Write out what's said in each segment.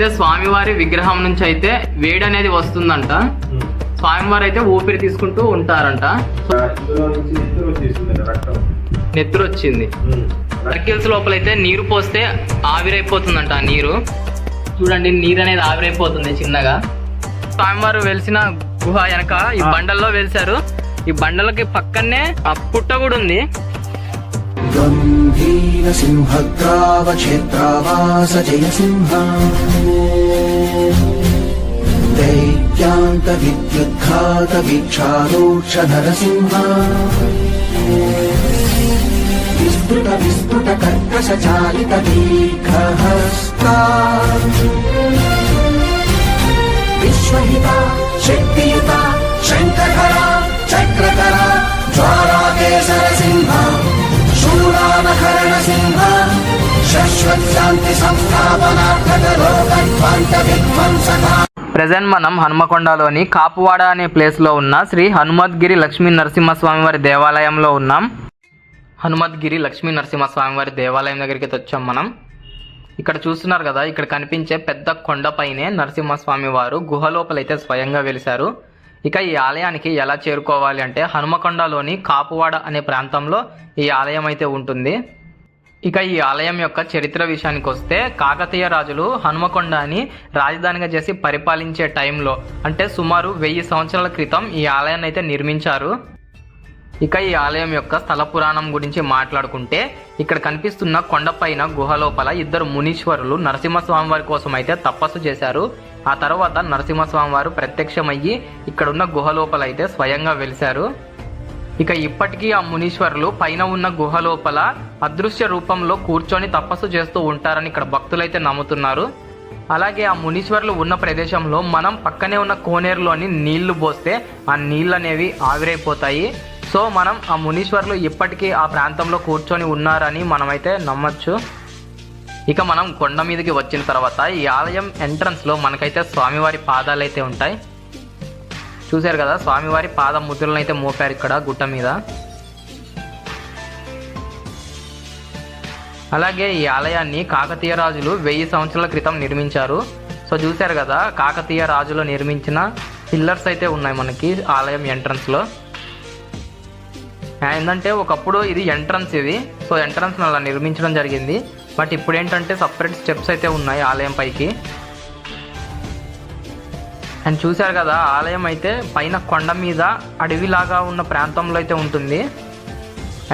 అయితే స్వామివారి విగ్రహం నుంచి అయితే వేడి అనేది వస్తుందంట. స్వామివారు అయితే ఊపిరి తీసుకుంటూ ఉంటారంట. నెత్తురు వచ్చింది. సర్కిల్స్ లోపల అయితే నీరు పోస్తే ఆవిరైపోతుందంట ఆ నీరు. చూడండి నీరు అనేది ఆవిరైపోతుంది చిన్నగా. స్వామివారు వెలిసిన గుహ వెనక ఈ బండల్లో వెలిసారు ఈ బండలకి పక్కనే ఆ పుట్ట కూడా ఉంది. గంభీర సింహద్రావ క్షేత్రావాస జయ సింహ దైత్యాంత విద్యుద్ఘాత వీక్షారోక్ష నరసింహ విస్మృత విస్మృత కర్కశ చాలిత దీర్ఘహస్తా విశ్వహిత శక్తియుత శంకర చక్రకర ద్వారాకేశర ప్రజెంట్ మనం హనుమకొండలోని కాపువాడ అనే ప్లేస్లో ఉన్న శ్రీ హనుమద్గిరి లక్ష్మీ నరసింహస్వామి వారి దేవాలయంలో ఉన్నాం. హనుమద్గిరి లక్ష్మీ నరసింహస్వామి వారి దేవాలయం దగ్గరికి వచ్చాం మనం. ఇక్కడ చూస్తున్నారు కదా ఇక్కడ కనిపించే పెద్ద కొండపైనే నరసింహస్వామి వారు గుహ లోపలైతే స్వయంగా వెలిశారు. ఇక ఈ ఆలయానికి ఎలా చేరుకోవాలి అంటే హనుమకొండలోని కాపువాడ అనే ప్రాంతంలో ఈ ఆలయం అయితే ఉంటుంది. ఇక ఈ ఆలయం యొక్క చరిత్ర విషయానికి వస్తే కాకతీయ రాజులు హనుమకొండని రాజధానిగా చేసి పరిపాలించే టైంలో అంటే సుమారు వెయ్యి సంవత్సరాల క్రితం ఈ ఆలయాన్ని అయితే నిర్మించారు. ఇక ఈ ఆలయం యొక్క స్థల పురాణం గురించి మాట్లాడుకుంటే ఇక్కడ కనిపిస్తున్న కొండపైన గుహ లోపల ఇద్దరు మునీశ్వరులు నరసింహస్వామి వారి కోసం అయితే తపస్సు చేశారు. ఆ తర్వాత నరసింహస్వామి వారు ప్రత్యక్షమయ్యి ఇక్కడున్న గుహ లోపల అయితే స్వయంగా వెలిశారు. ఇక ఇప్పటికీ ఆ మునీశ్వరులు పైన ఉన్న గుహ లోపల అదృశ్య రూపంలో కూర్చొని తపస్సు చేస్తూ ఉంటారని ఇక్కడ భక్తులైతే నమ్ముతున్నారు. అలాగే ఆ మునీశ్వరులు ఉన్న ప్రదేశంలో మనం పక్కనే ఉన్న కోనేరులోని నీళ్ళు పోస్తే ఆ నీళ్ళు అనేవి ఆవిరైపోతాయి. సో మనం ఆ మునీశ్వరులు ఇప్పటికీ ఆ ప్రాంతంలో కూర్చొని ఉన్నారని మనమైతే నమ్మచ్చు. ఇక మనం కొండ మీదకి వచ్చిన తర్వాత ఈ ఆలయం ఎంట్రన్స్లో మనకైతే స్వామివారి పాదాలు అయితే ఉంటాయి. చూశారు కదా స్వామివారి పాద ముద్రలను అయితే మోపారు ఇక్కడ గుట్ట మీద. అలాగే ఈ ఆలయాన్ని కాకతీయ రాజులు వెయ్యి సంవత్సరాల క్రితం నిర్మించారు. సో చూశారు కదా కాకతీయ రాజులు నిర్మించిన పిల్లర్స్ అయితే ఉన్నాయి మనకి ఆలయం ఎంట్రన్స్లో. ఏంటంటే ఒకప్పుడు ఇది ఎంట్రన్స్ ఇది. సో ఎంట్రన్స్ అలా నిర్మించడం జరిగింది. బట్ ఇప్పుడు ఏంటంటే సపరేట్ స్టెప్స్ అయితే ఉన్నాయి ఆలయం పైకి. అండ్ చూశారు కదా ఆలయం అయితే పైన కొండ మీద అడవిలాగా ఉన్న ప్రాంతంలో అయితే ఉంటుంది.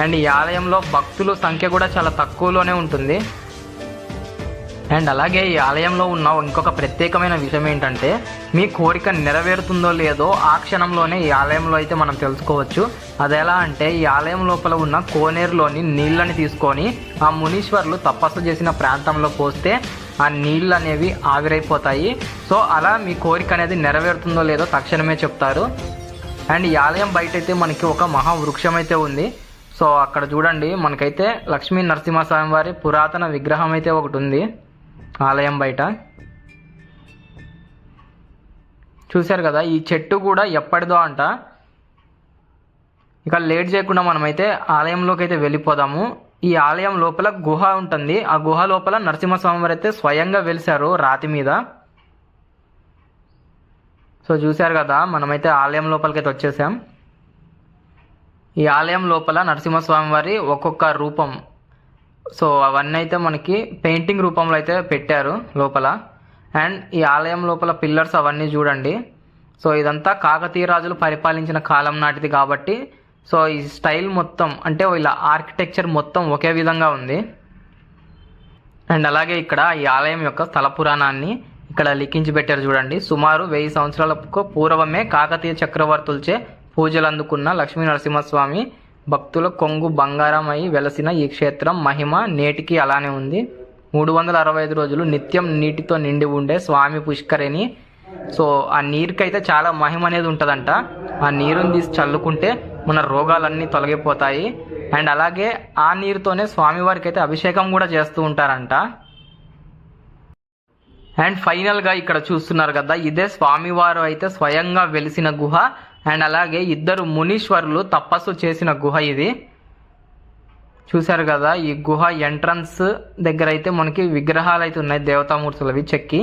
అండ్ ఈ ఆలయంలో భక్తుల సంఖ్య కూడా చాలా తక్కువలోనే ఉంటుంది. అండ్ అలాగే ఈ ఆలయంలో ఉన్న ఇంకొక ప్రత్యేకమైన విషయం ఏంటంటే మీ కోరిక నెరవేరుతుందో లేదో ఆ క్షణంలోనే ఈ ఆలయంలో అయితే మనం తెలుసుకోవచ్చు. అది ఎలా అంటే ఈ ఆలయం లోపల ఉన్న కోనేరులోని నీళ్ళని తీసుకొని ఆ మునీశ్వర్లు తపస్సు చేసిన ప్రాంతంలో పోస్తే ఆ నీళ్ళు అనేవి ఆవిరైపోతాయి. సో అలా మీ కోరిక అనేది నెరవేరుతుందో లేదో తక్షణమే చెప్తారు. అండ్ ఈ ఆలయం బయట అయితే మనకి ఒక మహా వృక్షం అయితే ఉంది. సో అక్కడ చూడండి మనకైతే లక్ష్మీ నరసింహస్వామి వారి పురాతన విగ్రహం అయితే ఒకటి ఉంది ఆలయం బయట. చూశారు కదా ఈ చెట్టు కూడా ఎప్పటిదో అంట. ఇక లేట్ చేయకుండా మనమైతే ఆలయంలోకి అయితే వెళ్ళిపోదాము. ఈ ఆలయం లోపల గుహ ఉంటుంది. ఆ గుహ లోపల నరసింహస్వామి వారు అయితే స్వయంగా వెలిశారు రాతి మీద. సో చూశారు కదా మనమైతే ఆలయం లోపలికైతే వచ్చేసాం. ఈ ఆలయం లోపల నరసింహస్వామి వారి ఒక్కొక్క రూపం. సో అవన్నీ అయితే మనకి పెయింటింగ్ రూపంలో అయితే పెట్టారు లోపల. అండ్ ఈ ఆలయం లోపల పిల్లర్స్ అవన్నీ చూడండి. సో ఇదంతా కాకతీయ రాజులు పరిపాలించిన కాలం నాటిది కాబట్టి సో ఈ స్టైల్ మొత్తం అంటే ఇలా ఆర్కిటెక్చర్ మొత్తం ఒకే విధంగా ఉంది. అండ్ అలాగే ఇక్కడ ఈ ఆలయం యొక్క స్థల పురాణాన్ని ఇక్కడ లిఖించి పెట్టారు చూడండి. సుమారు వెయ్యి సంవత్సరాలకు పూర్వమే కాకతీయ చక్రవర్తులచే పూజలు అందుకున్న లక్ష్మీ నరసింహస్వామి భక్తుల కొంగు బంగారం అయి వెలసిన ఈ క్షేత్రం మహిమ నేటికి అలానే ఉంది. మూడు వందల అరవై ఐదు రోజులు నిత్యం నీటితో నిండి ఉండే స్వామి పుష్కరిణి. సో ఆ నీరుకైతే చాలా మహిమ అనేది ఉంటుందంట. ఆ నీరుని తీసి చల్లుకుంటే మన రోగాలన్నీ తొలగిపోతాయి. అండ్ అలాగే ఆ నీరుతోనే స్వామివారికి అయితే అభిషేకం కూడా చేస్తూ ఉంటారంట. అండ్ ఫైనల్గా ఇక్కడ చూస్తున్నారు కదా ఇదే స్వామివారు అయితే స్వయంగా వెలిసిన గుహ అండ్ అలాగే ఇద్దరు మునీశ్వరులు తపస్సు చేసిన గుహ ఇది. చూశారు కదా ఈ గుహ ఎంట్రన్స్ దగ్గర అయితే మనకి విగ్రహాలు అయితే ఉన్నాయి దేవతామూర్తులవి చెక్కి.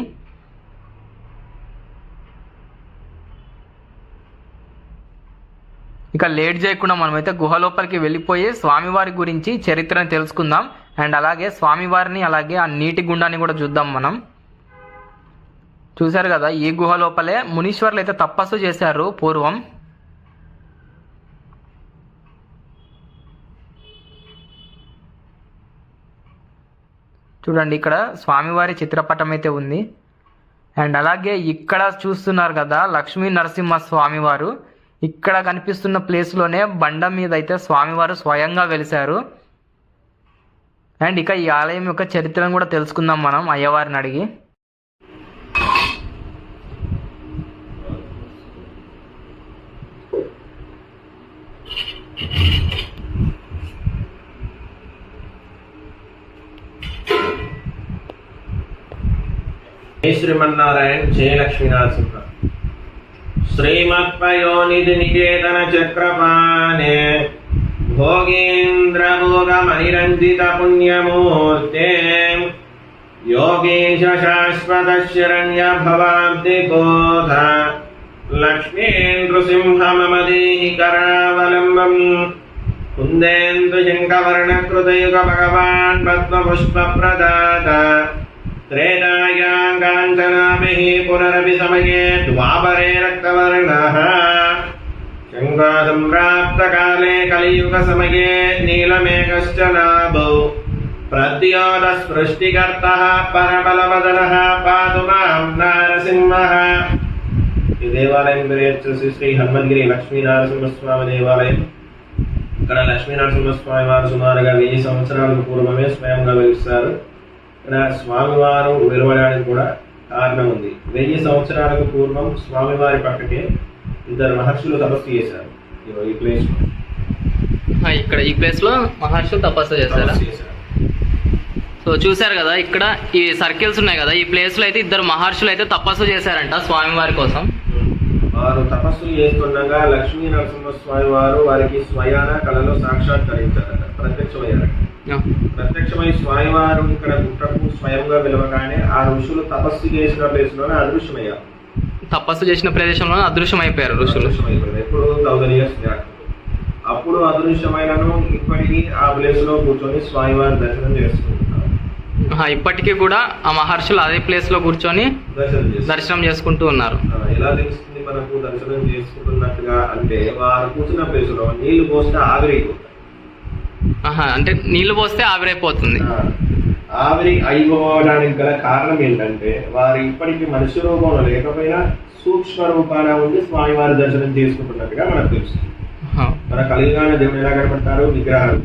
ఇక లేట్ చేయకుండా మనమైతే గుహ లోపలికి వెళ్ళిపోయి స్వామివారి గురించి చరిత్రను తెలుసుకుందాం. అండ్ అలాగే స్వామివారిని అలాగే ఆ నీటి గుండాన్ని కూడా చూద్దాం మనం. చూశారు కదా ఈ గుహ లోపలే మునీశ్వర్లు అయితే తపస్సు చేశారు పూర్వం. చూడండి ఇక్కడ స్వామివారి చిత్రపటం అయితే ఉంది. అండ్ అలాగే ఇక్కడ చూస్తున్నారు కదా లక్ష్మీ నరసింహ స్వామివారు. ఇక్కడ కనిపిస్తున్న ప్లేస్లోనే బండ మీద అయితే స్వామివారు స్వయంగా వెలిశారు. అండ్ ఇక ఈ ఆలయం యొక్క చరిత్రను కూడా తెలుసుకుందాం మనం అయ్యవారిని అడిగి. శ్రీమన్నారాయణ జయ శ్రీమత్పయోనిధి నికేతన చక్రపాణే భోగేంద్ర భోగమనిరంజిత పుణ్యమూర్తే యోగేశ శాశ్వత శరణ్య భవాబ్ది బోధ లక్ష్మీంద్రసింహ మమ దేహి కరావలంబం కుందేందు శంఖవర్ణకృతయుగ భగవాన్ పద్మపుష్ప ప్రదాత त्रेतायां काञ्चनाभिः पुनरपि समये द्वापरे रक्तवर्णः शङ्कासम्प्राप्तकाले कलियुगसमये नीलमेघश्च नाभौ प्रद्योतस्पृष्टिकर्तः परबलवदनः पातु मां नारसिंहः ఈ దేవాలయం పేరు వచ్చేసి శ్రీ హనుమద్గిరి లక్ష్మీ నరసింహస్వామి దేవాలయం ఇక్కడ లక్ష్మీ నరసింహస్వామి వారు సుమారుగా వెయ్యి సంవత్సరాలకు పూర్వమే స్వయంగా వెలిస్తారు ఇక్కడ స్వామివారు వెలువడానికి కూడా కారణం ఉంది. వెయ్యి సంవత్సరాలకు పూర్వం స్వామివారి పక్కకే ఇద్దరు మహర్షులు తపస్సు చేశారు. ఈ ప్లేస్ ఇక్కడ ఈ ప్లేస్లో మహర్షులు తపస్సు చేశారా? తపస్సు సో చూశారు కదా ఇక్కడ ఈ సర్కిల్స్ ఉన్నాయి కదా ఈ ప్లేస్లో అయితే ఇద్దరు మహర్షులు అయితే తపస్సు చేశారంట స్వామివారి కోసం. వారు తపస్సులు చేస్తుండగా లక్ష్మీ నరసింహస్వామి వారు వారికి స్వయాన కళలో సాక్షాత్కరించారట ప్రత్యక్షమయ్యారట. ప్రత్యక్షమై స్వామివారు ఇక్కడ గుట్టకు స్వయంగా వెలవగానే ఆ ఋషులు తపస్సు చేసిన ప్లేస్లోనే అదృశ్యమయ్యారు. తపస్సు చేసిన ప్రదేశంలో అదృశ్యం అయిపోయారు ఋషులు ఎప్పుడు థౌసండ్ ఇయర్స్ బ్యాక్. అప్పుడు అదృశ్యమైనను ఇప్పటికీ ఆ ప్లేస్లో కూర్చొని స్వామివారి దర్శనం చేసుకుంటున్నారు. ఇప్పటికీ కూడా ఆ మహర్షులు అదే ప్లేస్లో కూర్చొని దర్శనం చేసుకుంటూ ఉన్నారు. ఎలా తెలుస్తుంది మనకు దర్శనం చేసుకుంటున్నట్టుగా అంటే వారు కూర్చున్న ప్లేస్లో నీళ్ళు పోస్తే ఆవిరైపోతాయి అంటే నీళ్ళు పోస్తే ఆవిరైపోతుంది ఆవిరి అయిపోవడానికి గల కారణం ఏంటంటే వారు ఇప్పటికీ మనుష్య రూపంలో లేకపోయినా సూక్ష్మ రూపాన ఉండి స్వామివారి దర్శనం చేసుకుంటున్నట్టుగా మనకు తెలుసు. మన కలిగాన దేవుడు ఎలా కనపడతారు? విగ్రహాలు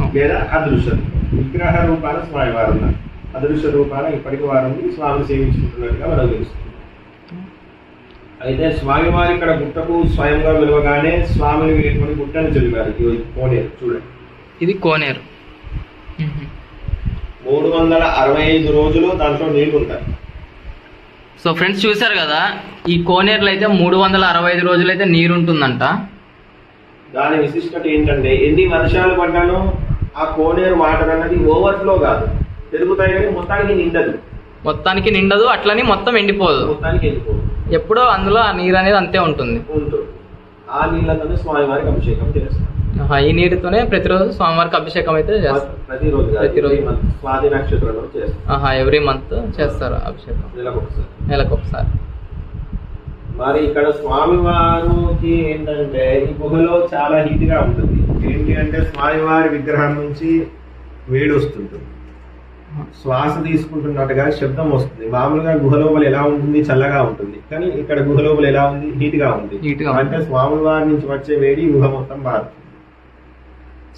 ఆ. లేదా అదృశ్య రూపం. విగ్రహ రూపాన స్వామివారు ఉన్నారు. అదృశ్య రూపాన ఇప్పటికి వారు ఉండి స్వామిని సేవించుకుంటున్నట్టుగా మనకు తెలుస్తుంది అయితే స్వామివారి ఇక్కడ గుట్టకు స్వయంగా విలువగానే స్వామిని వీటిని గుట్టని చదివారు. కోనేరు చూడండి. ఇది కోనేరు. మూడు వందల అరవై ఐదు రోజులు దాంట్లో నీళ్ళు ఉంటాయి సో ఫ్రెండ్స్ చూశారు కదా ఈ కోనేరులో అయితే మూడు వందల అరవై ఐదు రోజులు అయితే నీరు ఉంటుందంట దాని విశిష్టత ఏంటంటే ఎన్ని వర్షాలు పడ్డానో ఆ కోనేరు వాటర్ అన్నది ఓవర్ఫ్లో కాదు. పెరుగుతాయి కానీ మొత్తానికి నిండదు. మొత్తానికి నిండదు అట్లని మొత్తం ఎండిపోదు. మొత్తానికి వెళ్ళిపోదు ఎప్పుడో అందులో ఆ నీరు అనేది అంతే ఉంటుంది. ఉంటుంది. ఆ నీళ్ళతోనే స్వామివారికి అభిషేకం చేస్తాం ఆహా, ఈ నీటితోనే ప్రతిరోజు స్వామివారికి అభిషేకం అయితే చేస్తారు. ప్రతిరోజు ఎవ్రీ మంత్. చేస్తారు. అభిషేకం. నెలకు ఒకసారి మరి ఇక్కడ స్వామివారికి ఏంటంటే ఈ గుహలో చాలా హీట్గా ఉంటుంది. ఏంటి అంటే స్వామివారి విగ్రహం నుంచి వేడి వస్తుంటుంది. శ్వాస తీసుకుంటున్నట్టుగా శబ్దం వస్తుంది. మామూలుగా గుహ లోపల ఎలా ఉంటుంది? చల్లగా ఉంటుంది. కానీ ఇక్కడ గుహ లోపల ఎలా ఉంది? హీట్గా ఉంది. Heat గా ఉంది. అంటే స్వామివారి నుంచి వచ్చే వేడి గుహ మొత్తం మారుతుంది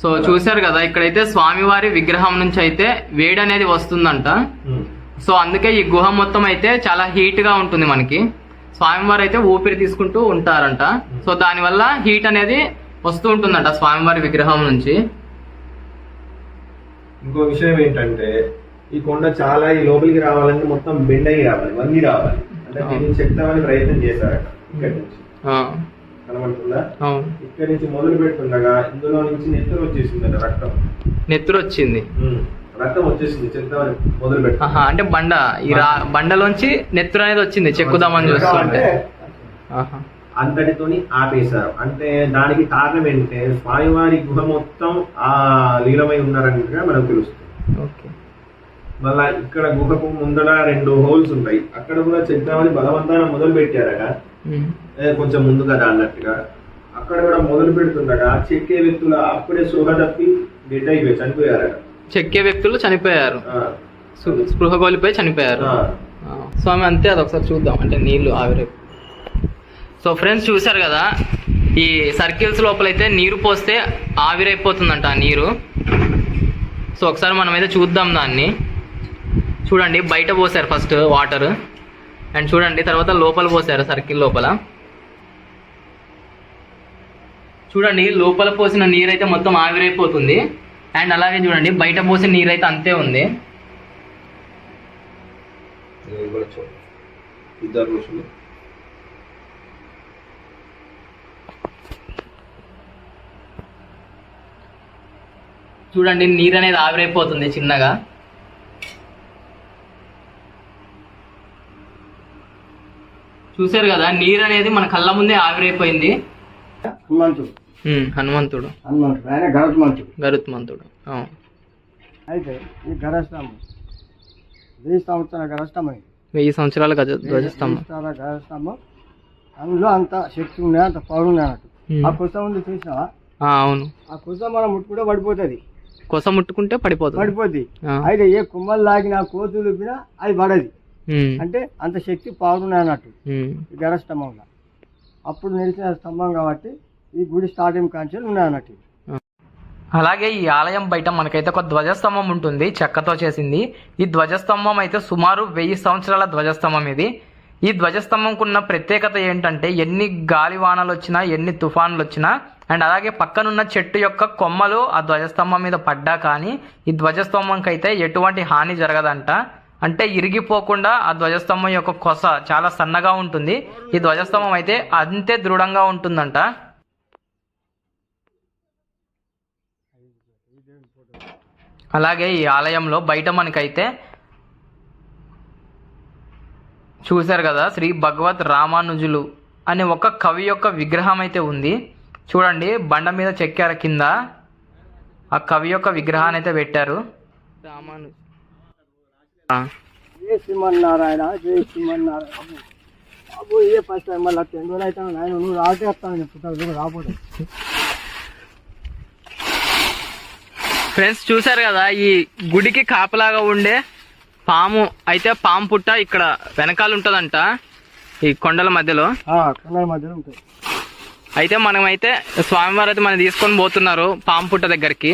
సో చూశారు కదా ఇక్కడైతే స్వామివారి విగ్రహం నుంచి అయితే వేడి అనేది వస్తుందంట సో అందుకే ఈ గుహ మొత్తం అయితే చాలా హీట్గా ఉంటుంది మనకి. స్వామివారు అయితే ఊపిరి తీసుకుంటూ ఉంటారంట. సో దానివల్ల హీట్ అనేది వస్తూ ఉంటుందంట స్వామివారి విగ్రహం నుంచి. ఇంకో విషయం ఏంటంటే ఈ కొండ చాలా ఈ లోపలికి రావాలంటే మొత్తం బెండ్ అయ్యి రావాలి వంగి రావాలి. అంటే దీన్ని చెప్తామని ప్రయత్నం చేశారట ఇక్కడి నుంచి. కనబడుతుందా? ఇక్కడి నుంచి మొదలు పెడుతుండగా ఇందులో నుంచి నెత్తరు వచ్చేసిందట రక్తం. నెత్తురు వచ్చింది. రక్తం వచ్చేసింది చెప్తామని మొదలు పెట్టు అంటే బండ ఈ బండలోంచి నెత్తురు అనేది వచ్చింది చెక్కుదామని చూస్తుంటే. అంతటితోని ఆపేశారు. అంటే దానికి కారణం ఏంటంటే స్వామివారి గుహ మొత్తం ఆ లీలమై ఉన్నారన్నట్టుగా మనకు తెలుస్తుంది. ఓకే. మళ్ళా ఇక్కడ గుహకు ముందర రెండు హోల్స్ ఉంటాయి. అక్కడ కూడా చెప్తామని బలవంతాన మొదలు పెట్టారట. కొంచెం ముందు కదా అన్నట్టుగా. అక్కడ కూడా మొదలు పెడుతుండగా చెక్కే వ్యక్తులు అప్పుడే సుఖ తప్పి డెడ్ అయిపోయి చనిపోయారట. చెక్కే వ్యక్తులు చనిపోయారు. స్పృహ కోల్పోయి చనిపోయారు. స్వామి అంతే అది ఒకసారి చూద్దాం. అంటే నీళ్ళు ఆవిరి. సో ఫ్రెండ్స్ చూసారు కదా? ఈ సర్కిల్స్ లోపలైతే నీరు పోస్తే ఆవిరైపోతుందంట ఆ నీరు. సో ఒకసారి మనం అయితే చూద్దాం దాన్ని. చూడండి బయట పోసారు ఫస్ట్ వాటర్. అండ్ చూడండి తర్వాత లోపల పోసారు సర్కిల్ లోపల. చూడండి లోపల పోసిన నీరు అయితే మొత్తం ఆవిరైపోతుంది. అండ్ అలాగే చూడండి బయట పోసిన నీరు అయితే అంతే ఉంది. చూడండి నీరు అనేది ఆవిరైపోతుంది చిన్నగా. చూసారు కదా నీరు అనేది మన కళ్ళ ముందే ఆవిరైపోయింది. హనుమంతుడు. హనుమంతుడు. హనుమంతుడు ఆయన గరుత్మంతుడు. అయితే ఈ గరస్తంభం వెయ్యి సంవత్సరాల గరస్తంభం. వెయ్యి సంవత్సరాల గజ ధ్వజస్తంభం గరస్తంభం అందులో అంత శక్తి ఉన్నాయి అంత పవర్ ఉన్నాయి అన్నట్టు. ఆ కుసం ఉంది చూసినావా? అవును. ఆ కుసం మనం ముట్టుకుంటే పడిపోతుంది. కొస ముట్టుకుంటే పడిపోతుంది. పడిపోద్ది. ఆ. అయితే ఏ కుమ్మలు లాగినా కోతులు అది పడది. అంటే అంత శక్తి ఉమ్. ఈ గరస్తంభంలో అప్పుడు నిలిచిన స్తంభం కాబట్టి ఈ గుడి స్టార్టింగ్ కాంచెలు ఉన్నాయి అన్నట్టు ఇది. అలాగే ఈ ఆలయం బయట మనకైతే ఒక ధ్వజస్తంభం ఉంటుంది చెక్కతో చేసింది. ఈ ధ్వజస్తంభం అయితే సుమారు వెయ్యి సంవత్సరాల ధ్వజస్తంభం ఇది. ఈ ధ్వజస్తంభంకు ఉన్న ప్రత్యేకత ఏంటంటే ఎన్ని గాలివానలు వచ్చినా ఎన్ని తుఫాన్లు వచ్చినా అండ్ అలాగే పక్కనున్న చెట్టు యొక్క కొమ్మలు ఆ ధ్వజస్తంభం మీద పడ్డా కానీ ఈ ధ్వజస్తంభంకి అయితే ఎటువంటి హాని జరగదంట. అంటే ఇరిగిపోకుండా ఆ ధ్వజస్తంభం యొక్క కొస చాలా సన్నగా ఉంటుంది. ఈ ధ్వజస్తంభం అయితే అంతే దృఢంగా ఉంటుందంట. అలాగే ఈ ఆలయంలో బయట మనకైతే చూశారు కదా శ్రీ భగవత్ రామానుజులు అనే ఒక కవి యొక్క విగ్రహం అయితే ఉంది. చూడండి బండ మీద చెక్కారు కింద. ఆ కవి యొక్క విగ్రహాన్ని అయితే పెట్టారు. రామాను జై శ్రీమన్నారాయణ జై శ్రీమన్నారాయణ. బాబు ఏ ఫస్ట్ టైం మళ్ళీ రెండు రోజులు అయితే నాయన? నువ్వు రాకే వస్తాను చెప్తాను రాబోదు ఫ్రెండ్స్ చూశారు కదా ఈ గుడికి కాపలాగా ఉండే పాము అయితే పాము పుట్ట ఇక్కడ వెనకాల ఉంటుందంట ఈ కొండల మధ్యలో. కొండల మధ్యలో ఉంటుంది. అయితే మనమైతే స్వామివారు అయితే మనం తీసుకొని పోతున్నారు పాము పుట్ట దగ్గరికి.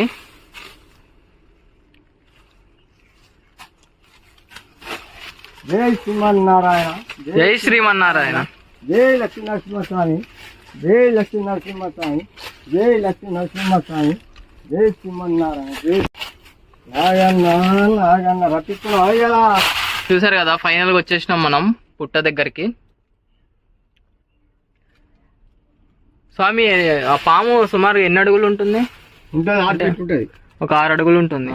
జై శ్రీమన్నారాయణ జై శ్రీమన్నారాయణ. జై లక్ష్మీ నరసింహస్వామి జై లక్ష్మీ నరసింహస్వామి జై లక్ష్మీ నరసింహస్వామి జై శ్రీమన్నారాయణ జై నాగన్న నాగన్న రప్పిస్తున్నావు అయ్యలా చూసారు కదా ఫైనల్గా వచ్చేసినాం మనం పుట్ట దగ్గరికి. స్వామి ఆ పాము సుమారు ఎన్ని అడుగులు ఉంటుంది? ఒక ఆరు అడుగులు ఉంటుంది.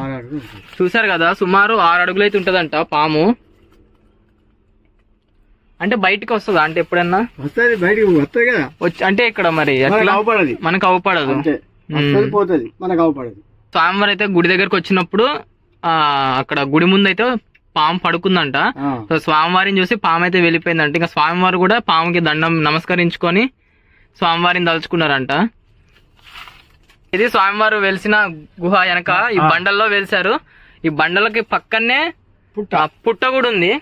చూసారు కదా సుమారు ఆరు అడుగులు అయితే ఉంటదంట పాము. అంటే బయటికి వస్తుందా? అంటే ఎప్పుడన్నా? వస్తుంది బయటికి వస్తుంది కదా వచ్చి అంటే ఇక్కడ మరి? మనకు అవపడది. మనకు అవపడదు. అంతే. వస్తుంది పోతుంది. మనకు అవపడదు. స్వామివారు అయితే గుడి దగ్గరకు వచ్చినప్పుడు ఆ అక్కడ గుడి ముందు అయితే పాము పడుకుందంట. ఆ. సో స్వామివారిని చూసి పాము అయితే వెళ్ళిపోయిందంట. ఇంకా స్వామివారు కూడా పాముకి దండం నమస్కరించుకొని స్వామివారిని తలుచుకున్నారంట. ఇది స్వామివారు వెలిసిన గుహ వెనక ఈ బండల్లో వెలిసారు ఈ బండలకి పక్కనే పుట్ట. ఆ పుట్ట కూడా ఉంది.